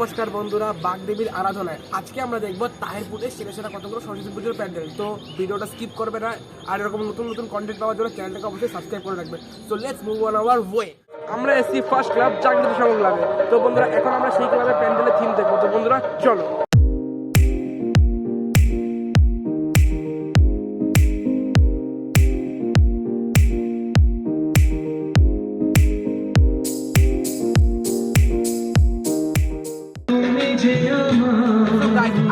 নমস্কার বন্ধুরা, বাগদেবীর আরাধনায়। আজকে আমরা দেখব তাহিরপুরে সেরা সেরা কতগুলো সরস্বতী পুজোর প্যান্ডেল। তো ভিডিওটা স্কিপ করবে না, আর এরকম নতুন নতুন কন্টেন্ট পাওয়ার জন্য চ্যানেলটাকে অবশ্যই সাবস্ক্রাইব করে রাখবে। তো let's move on our way আমরা এসছি ফার্স্ট ক্লাব জাগৃতি সংঘ ক্লাবে তো বন্ধুরা, এখন আমরা সেই ক্লাবের প্যান্ডেলের থিম দেখব। তো বন্ধুরা, চলো।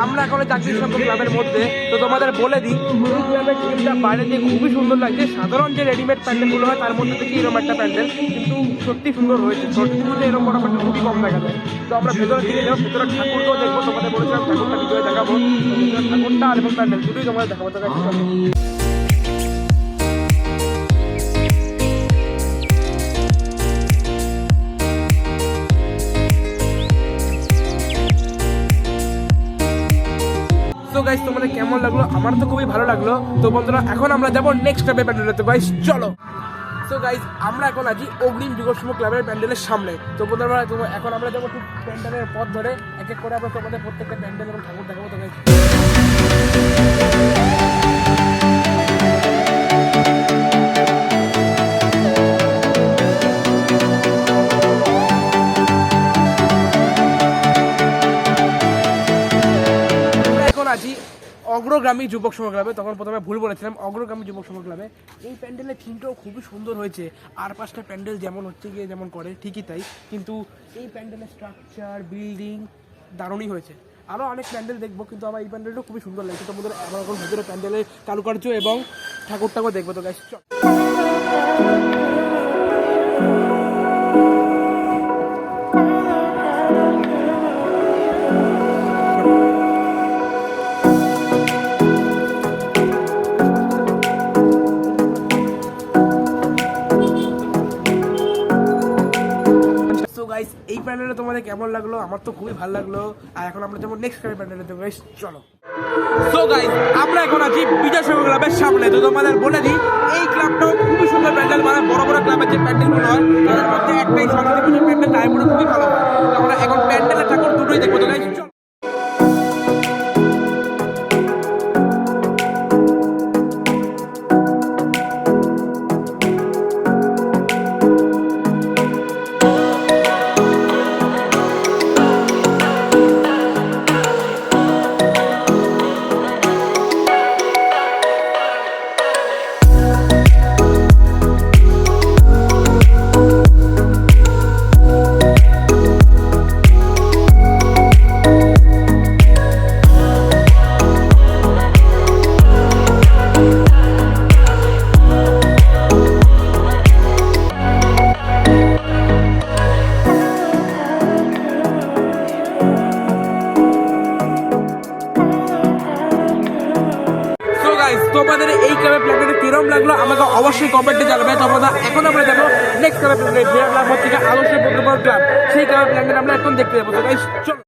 আমরা এখন চাকরি সংঘ ক্লাবের মধ্যে। তো তোমাদের বলে দিই এই ক্লাবের টিমটা বাইরে দিয়ে খুবই সুন্দর লাগছে। সাধারণ যে রেডিমেড প্যান্ডেলগুলো হয়, তার মধ্যে থেকে এরকম একটা প্যান্ডেল? কিন্তু সত্যি সুন্দর হয়েছে। সত্যি এরকম বড় প্যান্ডেল খুবই কম দেখা যায়। তো আমরা ভেতরে দিকে যাব, ভেতরে ঠাকুরকেও দেখব। তোমাদের বলেছিলাম ঠাকুরটা ভিডিও দেখাবো। ঠাকুরটা আর এবং প্যান্ডেল দুটোই তোমাদের দেখাবো। তো গাইস তোমাদের কেমন লাগল? আমার তো খুবই ভালো লাগল। তো বন্ধুরা, এখন আমরা যাব নেক্সট ক্লাবের প্যান্ডেলতে গাইস চলো। তো গাইস আমরা এখন আছি অগ্নিম যুগসম ক্লাবের প্যান্ডেলের সামনে। তো বন্ধুরা এখন আমরা যাব ঠিক প্যান্ডেলের পথ ধরে। এক এক করে আমরা তোমাদের প্রত্যেকটা প্যান্ডেল এবং ঠাকুর দেখাবো। তো গাইস আছি অগ্রগামী যুবক সংঘ ক্লাবে, তখন প্রথমে ভুল বলেছিলাম, অগ্রগামী যুবক সংঘ ক্লাবে। এই প্যান্ডেলের থিমটাও খুবই সুন্দর হয়েছে। আর পাঁচটা প্যান্ডেল যেমন হচ্ছে গিয়ে যেমন করে, ঠিকই তাই। কিন্তু এই প্যান্ডেলের স্ট্রাকচার বিল্ডিং দারুণই হয়েছে। আরও অনেক প্যান্ডেল দেখব, কিন্তু আমার এই প্যান্ডেলটাও খুবই সুন্দর লাগছে। তোমাদের আমার ভিতরে প্যান্ডেলের কারুকার্য এবং ঠাকুরটাকেও দেখব তো গাছ প্যান্ডেলটা তোমাদের কেমন লাগল? আমার তো খুবই ভালো লাগল। আর এখন আমরা যেমন নেক্সট ক্লাবের প্যান্ডেলে দেবো চলো। সো গাইস আমরা এখন আছি বিজয় সভা ক্লাবের সামনে। তো তোমাদের বলে দিই, এই ক্লাবটাও খুবই সুন্দর প্যান্ডেল মানে বড় বড় ক্লাবের যে প্যান্ডেলগুলো হয়, তাদের মধ্যে একটাই সরস্বতী পুজোর প্যান্ডেল টাইমগুলো খুবই ভালো হয়। আমরা এখন প্যান্ডেলের ঠাকুর দুটোই দেখব। তো এই কালার প্ল্যানটা কিরম লাগল? আমাকে অবশ্যই কমেন্টে জানাবে। তোমরা এখন আমরা যাব নেক্সট ক্লাবের প্ল্যানে যে আমরা হচ্ছে আলোচনা বন্ধুবর ক্লাব সেই ক্লাবের প্ল্যানটা আমরা এখন দেখতে যাব। তো চলো।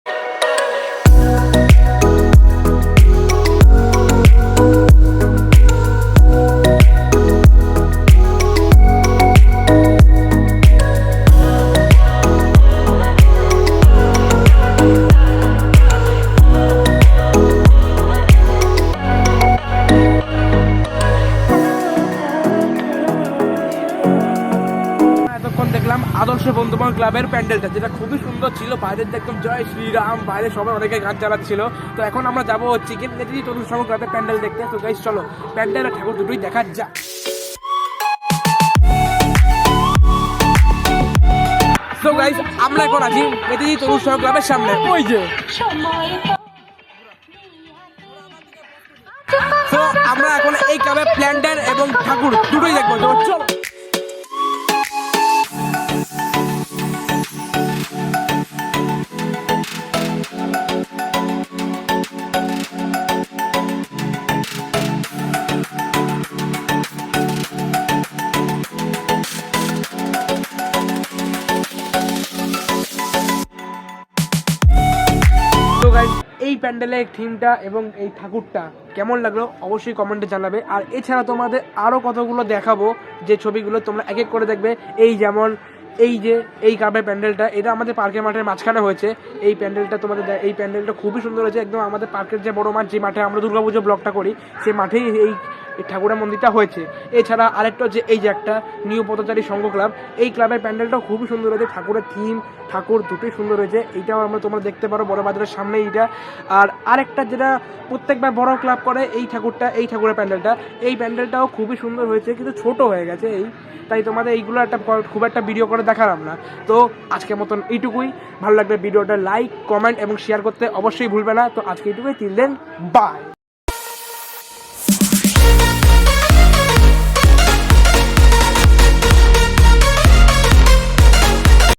আদর্শ বন্ধুবান ক্লাবের প্যান্ডেলটা যেটা খুবই সুন্দর ছিল। বাইরের একদম জয় শ্রীরাম বাইরে সবাই অনেকে গান চালাচ্ছিল। তো এখন আমরা যাব হচ্ছে কি নেতাজি তরুণ ক্লাবের প্যান্ডেল দেখতে। তো গাইস চলো প্যান্ডেল আর ঠাকুর দুটোই দেখা যাক। তো গাইস আমরা এখন আছি নেতাজি তরুণ সংঘ ক্লাবের সামনে। ওই যে। তো আমরা এখন এই ক্লাবের প্ল্যান্ডার এবং ঠাকুর দুটোই দেখব। তো চলো। প্যান্ডেলের থিমটা এবং এই ঠাকুরটা কেমন লাগল অবশ্যই কমেন্টে জানাবে। আর এছাড়া তোমাদের আরও কতগুলো দেখাবো যে ছবিগুলো তোমরা এক এক করে দেখবে। এই যেমন এই যে, এই কাপের প্যান্ডেলটা, এটা আমাদের পার্কের মাঠের মাঝখানে হয়েছে। এই প্যান্ডেলটা তোমাদের এই প্যান্ডেলটা খুবই সুন্দর হয়েছে। একদম আমাদের পার্কের যে বড় মাঠ, যে মাঠে আমরা দুর্গাপুজো ব্লগটা করি, সেই মাঠেই এই এই ঠাকুরের মন্দিরটা হয়েছে। এছাড়া আরেকটা হচ্ছে এই যে একটা নিউ পথচারী সংঘ ক্লাব। এই ক্লাবের প্যান্ডেলটাও খুবই সুন্দর হয়েছে। ঠাকুরের থিম ঠাকুর দুটোই সুন্দর হয়েছে। এইটাও আমরা তোমরা দেখতে পারো বড় বাজারের সামনে এইটা। আর আরেকটা যেটা প্রত্যেকবার বড় ক্লাব করে এই ঠাকুরটা, এই ঠাকুরের প্যান্ডেলটা। এই প্যান্ডেলটাও খুবই সুন্দর হয়েছে, কিন্তু ছোট হয়ে গেছে এই। তাই তোমাদের এইগুলো একটা খুব একটা ভিডিও করে দেখালাম না। তো আজকের মতন এইটুকুই। ভালো লাগবে ভিডিওটা লাইক কমেন্ট এবং শেয়ার করতে অবশ্যই ভুলবে না। তো আজকে এইটুকুই। তিল দেন বাই